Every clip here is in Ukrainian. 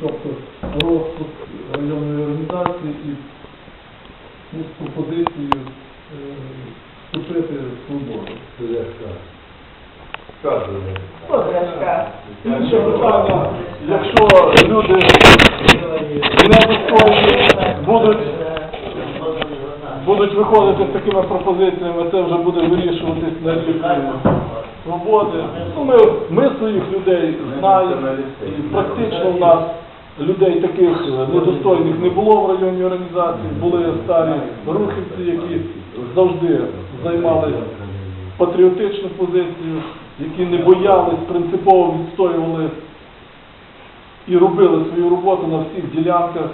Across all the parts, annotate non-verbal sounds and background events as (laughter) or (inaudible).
тобто розпуск районної організації і ну, з пропозицією е, вступити в свободу. Інше питання, якщо люди недостойні будуть, будуть виходити з такими пропозиціями, це вже буде вирішуватись на рівні свободи. Ну, ми, ми своїх людей знаємо, і практично в нас людей таких недостойних не було в районній організації, були старі рухівці, які завжди займали патріотичну позицію, які не боялись, принципово відстоювали і робили свою роботу на всіх ділянках,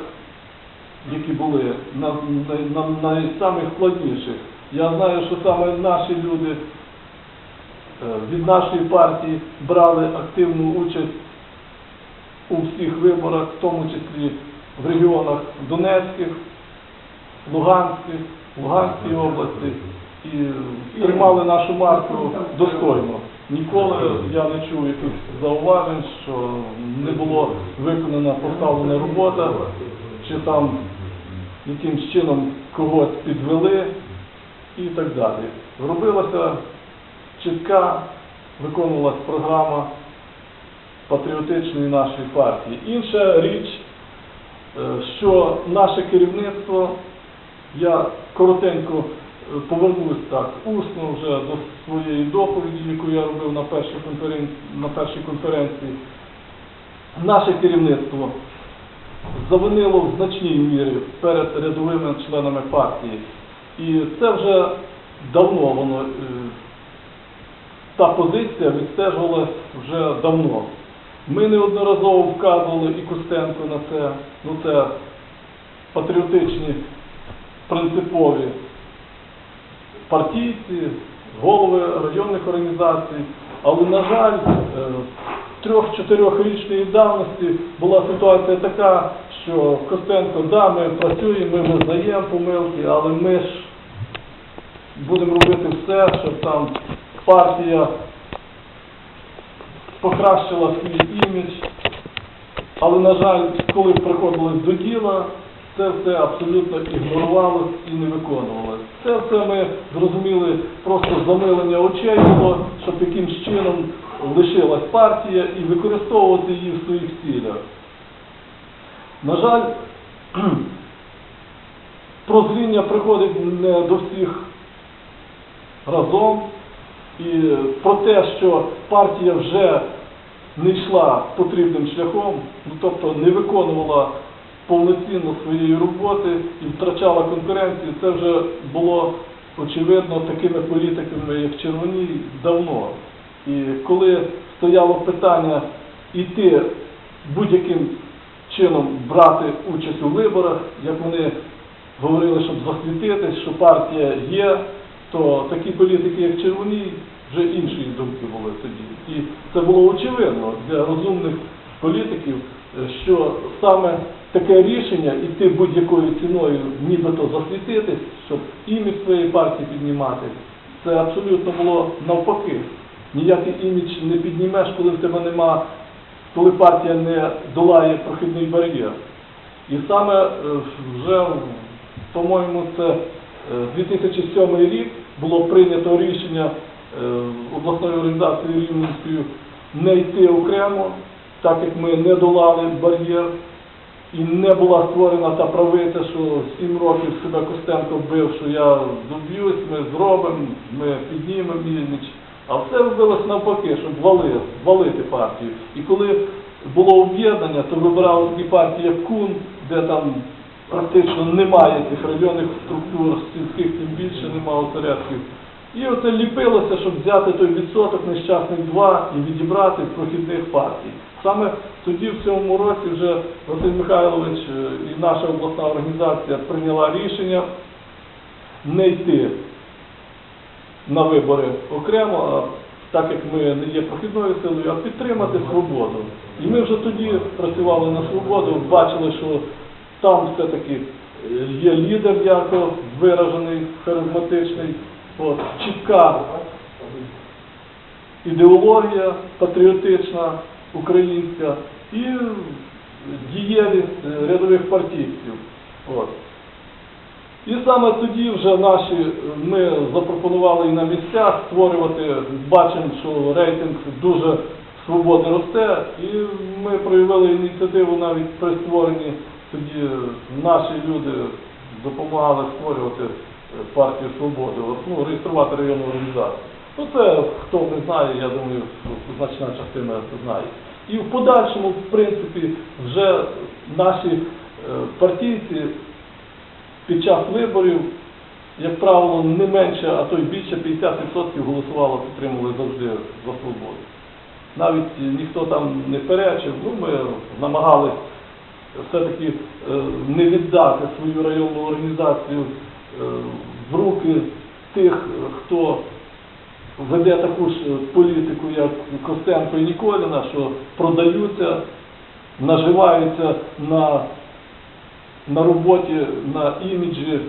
які були на, на, на, на найсамих складніших. Я знаю, що саме наші люди е, від нашої партії брали активну участь у всіх виборах, в тому числі в регіонах Донецьких, Луганських, Луганській області, і тримали нашу марку достойно. Ніколи я не чув якихось зауважень, що не було виконана поставлена робота, чи там якимсь чином когось підвели і так далі. Робилася чітка, виконувалась програма патріотичної нашої партії. Інша річ, е, що наше керівництво, я коротенько е, повернусь так усно вже до своєї доповіді, яку я робив на першій конференції, на першій конференції. Наше керівництво завинило в значній мірі перед рядовими членами партії. І це вже давно воно, е, та позиція відстежувалась вже давно. Ми неодноразово вказували і Костенко на це, ну це патріотичні, принципові партійці, голови районних організацій, але, на жаль, е, трьох-чотирьохрічної давності була ситуація така, що Костенко, да, ми працюємо, ми визнаємо помилки, але ми ж будемо робити все, щоб там партія покращила свій імідж. Але, на жаль, коли приходилось до діла, це все абсолютно ігнорувалось і не виконувалось. Це все ми зрозуміли, просто замилення очей було, щоб якимсь чином лишилась партія і використовувати її в своїх цілях. На жаль, (clears throat) прозріння приходить не до всіх разом. І про те, що партія вже не йшла потрібним шляхом, ну тобто не виконувала повноцінно своєї роботи і втрачала конкуренцію, це вже було очевидно такими політиками, як Червоній, давно. І коли стояло питання йти будь-яким чином брати участь у виборах, як вони говорили, щоб засвітитись, що партія є, то такі політики, як Червоній, вже іншої думки були тоді. І це було очевидно для розумних політиків, е, що саме таке рішення йти будь-якою ціною, нібито засвітитись, щоб імідж своєї партії піднімати, це абсолютно було навпаки. Ніякий імідж не піднімеш, коли в тебе нема, коли партія не долає прохідний бар'єр. І саме е, вже, по-моєму, це е, 2007 рік було прийнято рішення е, обласної організації Рівненською не йти окремо, так як ми не долали бар'єр і не була створена та правиця, що сім років себе Костенко бив, що я доб'юсь, ми зробимо, ми піднімемо імідж. А все робилось навпаки, щоб валити, валити партію. І коли було об'єднання, то вибирали такі партії, як КУН, де там практично немає цих районних структур, сільських тим більше немає осередків. І оце ліпилося, щоб взяти той відсоток нещасних два і відібрати з прохідних партій. Саме тоді, в цьому році, вже Василь Михайлович е, і наша обласна організація прийняла рішення не йти на вибори окремо, а так як ми не є прохідною силою, а підтримати свободу. І ми вже тоді працювали на свободу, бачили, що там все-таки е, є лідер ярко виражений, харизматичний, от, чітка ідеологія патріотична, українська, і дієвість е, рядових партійців. От. І саме тоді вже наші, ми запропонували і на місцях створювати, бачимо, що рейтинг дуже свободи росте, і ми проявили ініціативу навіть при створенні, тоді наші люди допомагали створювати партію Свободи, ну, реєструвати районну організацію. Ну це хто не знає, я думаю, значна частина це знає. І в подальшому, в принципі, вже наші е, партійці під час виборів, як правило, не менше, а то й більше 50% голосувало, підтримували завжди за свободу. Навіть ніхто там не перечив, ну ми намагались все-таки е, не віддати свою районну організацію в руки тих, е, хто веде таку ж е, політику, як Костенко і Ніколіна, що продаються, наживаються на, на роботі, на іміджі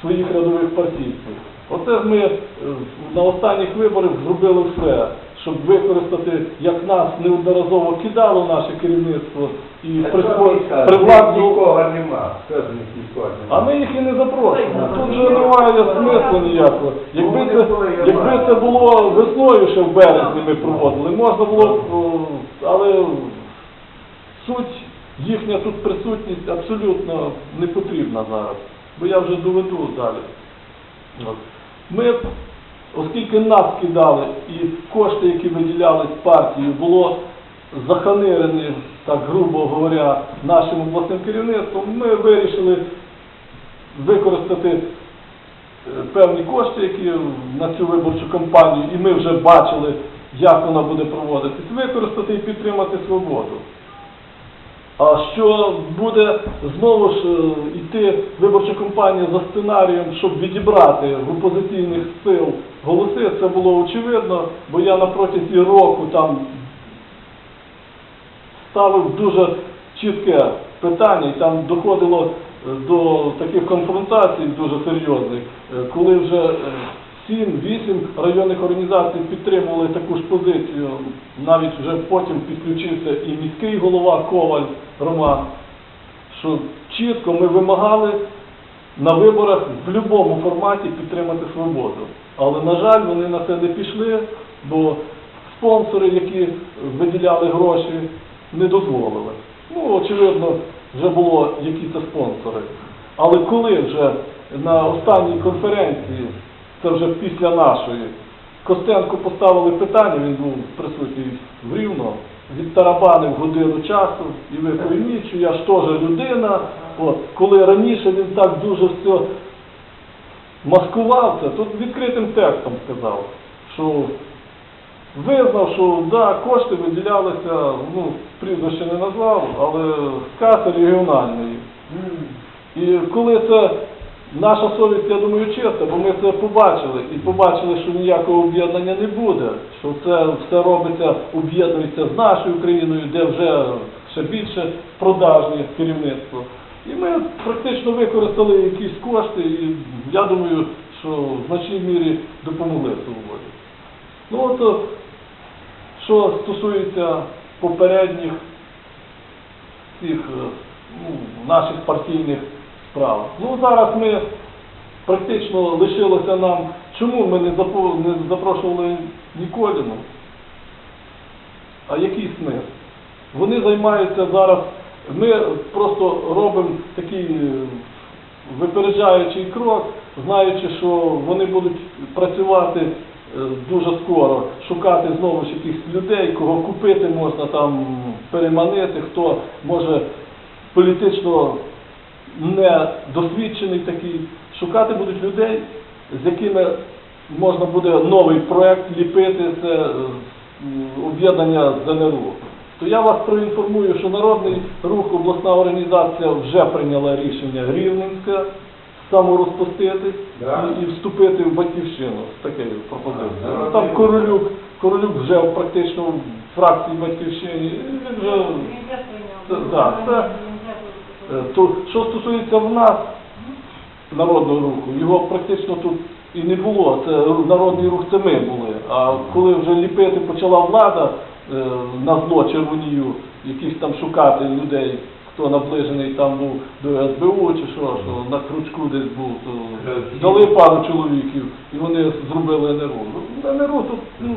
своїх рядових партійців. Оце ми е, на останніх виборах зробили все, щоб використати, як нас неодноразово кидало наше керівництво і присво- привладну Нікого нема. Хто з них нікого а нема? ми їх і не запрошуємо. Тут же немає смислу ніякого. Якби це, якби це було весною ще в березні ми проводили, можна було б, о, але суть їхня тут присутність абсолютно не потрібна зараз. Бо я вже доведу далі. От. Ми, оскільки нас кидали і кошти, які виділялись партією, було заханирені, так грубо говоря, нашим обласним керівництвом, ми вирішили використати е, певні кошти, які на цю виборчу кампанію, і ми вже бачили, як вона буде проводитись, використати і підтримати свободу. А що буде знову ж е, йти виборча кампанія за сценарієм, щоб відібрати в опозиційних сил голоси, це було очевидно, бо я на протязі року там ставив дуже чітке питання, і там доходило е, до таких конфронтацій дуже серйозних, е, коли вже 7-8 районних організацій підтримували таку ж позицію, навіть вже потім підключився і міський голова Коваль Роман, що чітко ми вимагали на виборах в будь-якому форматі підтримати свободу. Але, на жаль, вони на це не пішли, бо спонсори, які виділяли гроші, не дозволили. Ну, очевидно, вже було які це спонсори. Але коли вже на останній конференції, це вже після нашої, Костенко поставили питання, він був присутній в Рівно, відтарабанив годину часу і ви пойміть, що я ж теж людина. От, коли раніше він так дуже все маскував це, тут відкритим текстом сказав, що визнав, що да, кошти виділялися, ну, прізвище не назвав, але з каси регіональної. І коли це наша совість, я думаю, чиста, бо ми це побачили і побачили, що ніякого об'єднання не буде, що це все робиться, об'єднується з нашою країною, де вже ще більше продажні керівництво. І ми практично використали якісь кошти, і я думаю, що в значній мірі допомогли свободі. Ну от, що стосується попередніх цих е, ну, наших партійних справ. Ну зараз ми практично лишилося нам, чому ми не запрошували Ніколіну? А який смисл? Вони займаються зараз, ми просто робимо такий е, випереджаючий крок, знаючи, що вони будуть працювати е, дуже скоро, шукати знову ж якихось людей, кого купити можна там переманити, хто може політично недосвідчений такий. Шукати будуть людей, з якими можна буде новий проект ліпити, це е, об'єднання з ЗНРУ. То я вас проінформую, що Народний рух, обласна організація вже прийняла рішення Рівненська саморозпуститись Да. і, і вступити в батьківщину з такою пропозицією. Ну, Там Королюк, Королюк вже практично в фракції батьківщини. Він вже Це- да, це- То, що стосується в нас, народного руху, його практично тут і не було. Це народний рух це ми були. А коли вже ліпити почала влада е, на зло червонію, якісь там шукати людей, хто наближений там був до СБУ чи що, що на крючку десь був, то дали пару чоловіків і вони зробили НРУ. Ну, НРУ тут, ну,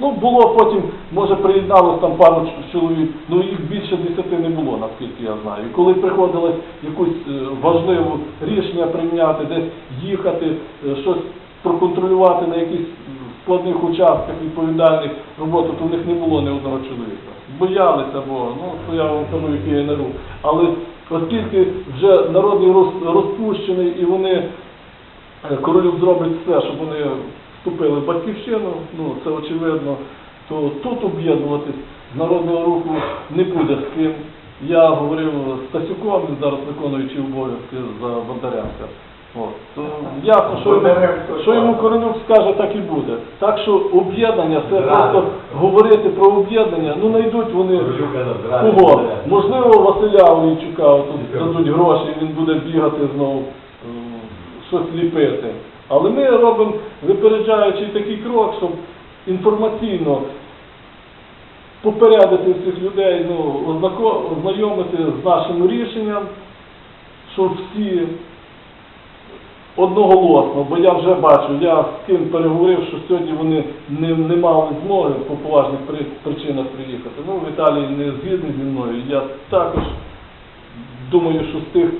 ну було потім, може приєдналось там пару чоловік, ну їх більше десяти не було, наскільки я знаю. І коли приходилось якусь е, важливу рішення прийняти, десь їхати, е, щось проконтролювати на якихось складних участках відповідальних роботу, то в них не було ні одного чоловіка. Боялися, бо ну то я вам кажу, який НРУ. Але оскільки вже народний роз- розпущений і вони е, королів зробить все, щоб вони вступили в батьківщину, ну це очевидно, то тут об'єднуватись народного руху не буде з ким. Я говорив з Стасюком, він зараз виконуючий обов'язки за Бондаренка. От. Ясно, що йому, що йому так. Королюк скаже, так і буде. Так що об'єднання, це просто говорити про об'єднання, ну знайдуть вони кого. Можливо, Василя Олійчука тут дадуть гроші, він буде бігати знову щось ліпити. Але ми робимо випереджаючий такий крок, щоб інформаційно попередити всіх людей, ну, ознайомити з нашим рішенням, щоб всі одноголосно, бо я вже бачу, я з ким переговорив, що сьогодні вони не, не мали змоги по поважних при- причинах приїхати. Ну, Віталій не згідний зі мною. Я також думаю, що з тих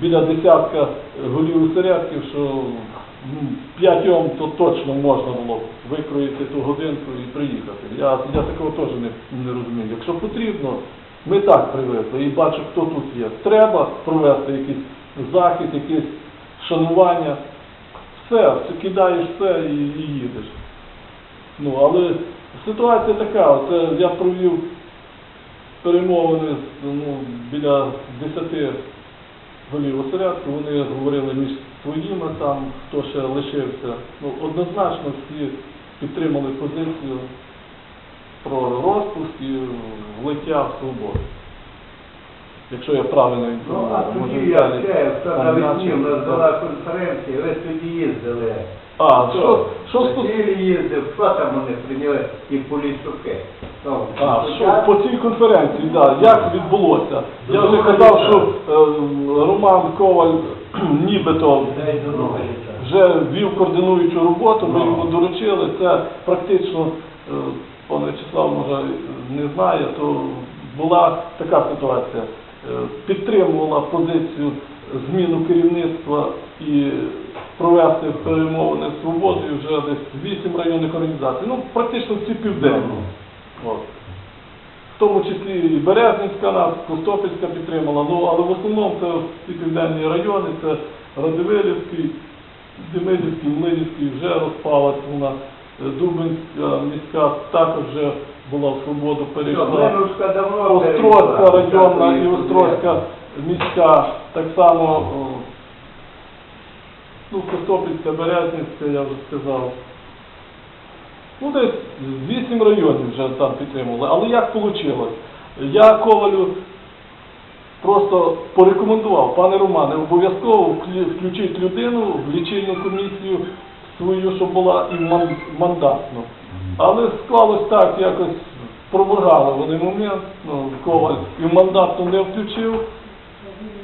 біля десятка голів осередків, що п'ятьом то точно можна було викроїти ту годинку і приїхати. Я, я такого теж не, не розумію. Якщо потрібно, ми так привезли і бачу, хто тут є. Треба провести якийсь захід, якесь шанування. Все, все кидаєш все і, і їдеш. Ну, але ситуація така, це я провів перемовини ну, біля 10 голів осередку, вони говорили між своїми там, хто ще лишився. Ну, однозначно всі підтримали позицію про розпуск і влиття в свободу. Якщо я правильно Ну, а тоді я все, навесні у нас була конференція, ви тоді їздили. А, що, що? Стосується... Василь їздив, що там вони прийняли? І полісуки. Ну, А, що? по цій конференції, да, як відбулося? Я вже казав, що е, Роман Коваль (clears throat) нібито вже вів координуючу роботу, ми йому доручили. Це практично, е, пан Вячеслав може не знає, то була така ситуація. Е, Підтримувала позицію зміну керівництва і провести перемовини з свободою вже десь вісім районних організацій. Ну, практично всі південні. От. В тому числі і Березнівська нас, Костопільська підтримала, ну але в основному це всі південні райони, це Радивилівський, Демидівський, Млинівський вже розпалась вона, Дубинська міська також вже була в свободу перейшла. Острозька районна і Острозька міська так само, Костопільська, Березнівська, я вже сказав. Ну, десь вісім районів вже там підтримували. Але як вийшло? Я Ковалю просто порекомендував, пане Романе, обов'язково вклю- включіть людину в лічильну комісію свою, щоб була і ман- мандатну. Але склалось так, якось проморгали вони момент, ну, Коваль і в мандатну не включив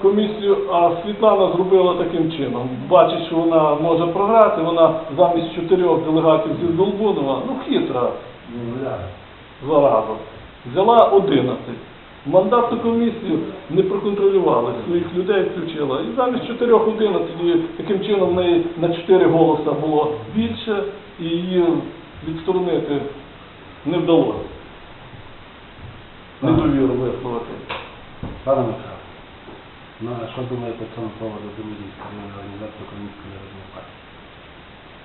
комісію, а Світлана зробила таким чином. Бачить, що вона може програти, вона замість чотирьох делегатів зі Долбунова, ну хитра зараза, взяла 11. Мандатну комісію не проконтролювали, своїх людей включила. І замість 4 11 таким чином в неї на 4 голоса було більше, і її відсторонити не вдалося. Недовіру висловити. Ну, а що думаєте по цьому поводу Демидівської організації Української народної партії?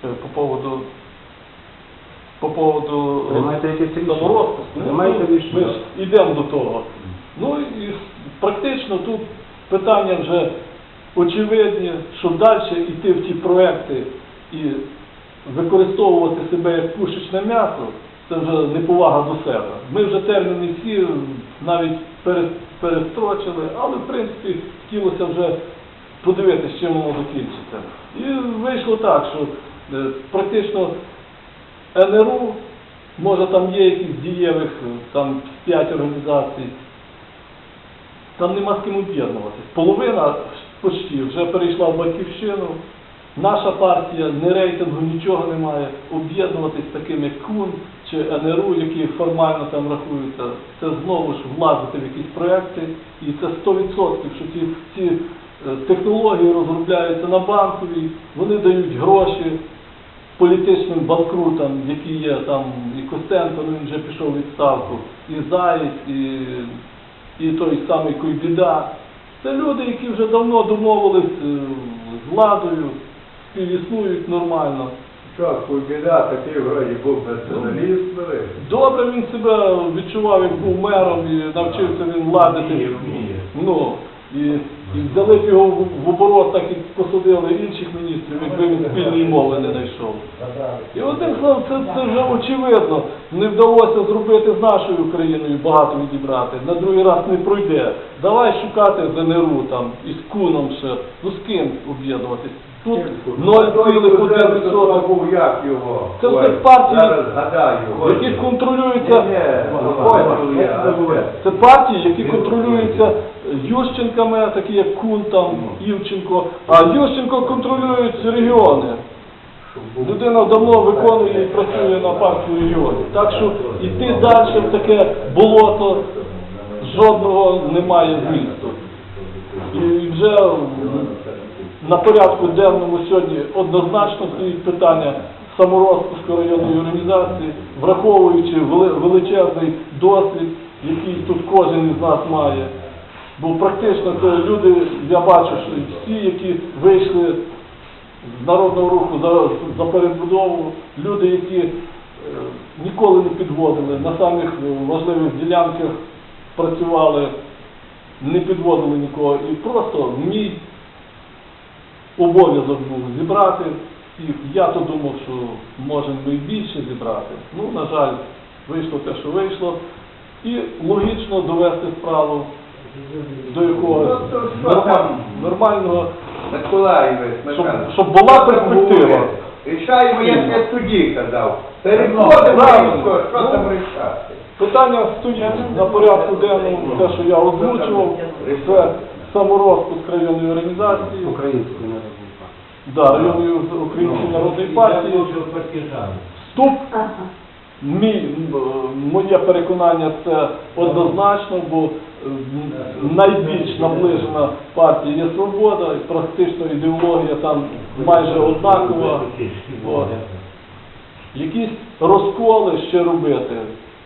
Е, По поводу по поводу Приймаєте якесь рішення? саморозпуску. Ну, ми- рішення? Ми ж йдемо до того. Ну і практично тут питання вже очевидні, що далі йти в ті проекти і використовувати себе як пушечне м'ясо, це вже неповага до себе. Ми вже терміни всі навіть пере- перестрочили, але в принципі хотілося вже подивитися, чим воно закінчиться. І вийшло так, що е, практично НРУ Може там є якісь дієвих е, там 5 організацій. Там нема з ким об'єднуватись. Половина почти вже перейшла в батьківщину. Наша партія не рейтингу нічого не має. Об'єднуватись таким як КУН чи НРУ, які формально там рахуються, це знову ж влазити в якісь проекти. І це 100%, що ці, ці е, технології розробляються на банковій, вони дають гроші політичним банкрутам, які є там і Костенко, ну він вже пішов у відставку, і Заєць, і, і той самий Куйбіда. Це люди, які вже давно домовились е, з владою, співіснують нормально. Що, Куйбіда такий вроді був націоналіст великий. Добре він себе відчував, як був мером, і навчився він ладити. Ну, і, і взяли б його в, в оборот, так і посадили інших міністрів, якби він спільної мови не знайшов. І одним словом, це, це вже очевидно. Не вдалося зробити з нашою Україною багато відібрати. На другий раз не пройде. Давай шукати ЗНРУ там із куном ще. Ну з ким об'єднуватись? Тут Той 0,1%. був як його? Це все партії, Зараз які контролюються. Ні, ні, Ой. Це партії, які контролюються Ющенками, такі як Кун, там, Івченко. А Ющенко контролюють регіони. Людина давно виконує і працює на партію регіонів. Так що йти далі в таке болото жодного немає змісту. Вже на порядку денному сьогодні однозначно стоїть питання саморозпуску районної організації, враховуючи величезний досвід, який тут кожен із нас має. Бо практично це люди, я бачу, що всі, які вийшли з народного руху за, за передбудову, люди, які е, ніколи не підводили, на самих важливих ділянках працювали, не підводили нікого. І просто мій обов'язок був зібрати всіх. Я то думав, що можемо ми і більше зібрати. Ну, на жаль, вийшло те, що вийшло. І логічно довести справу до якогось то що норма- там? нормального. Миколаєвець, Щоб- щоб була перспектива. Рішаємо, як я тоді казав. Переходимо, що, що Ну, там рішати? Питання стоїть на порядку денному, те, що я озвучував, це саморозпуск районної організації, Української народної партії. да, районної Української народної партії. Вступ, мій, моє переконання, це однозначно, бо е, найбільш наближена партія є свобода, і практично ідеологія там майже однакова. Якісь розколи ще робити.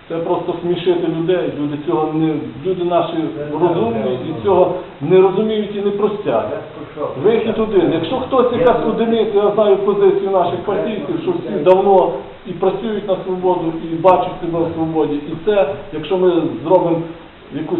Це просто смішити людей. Люди цього не люди наші розумні і цього не розуміють і не простять. Вихід один. Якщо хтось якась одиниця, я знаю позицію наших партійців, що всі давно і працюють на свободу, і бачать себе в свободі. І це, якщо ми зробимо якусь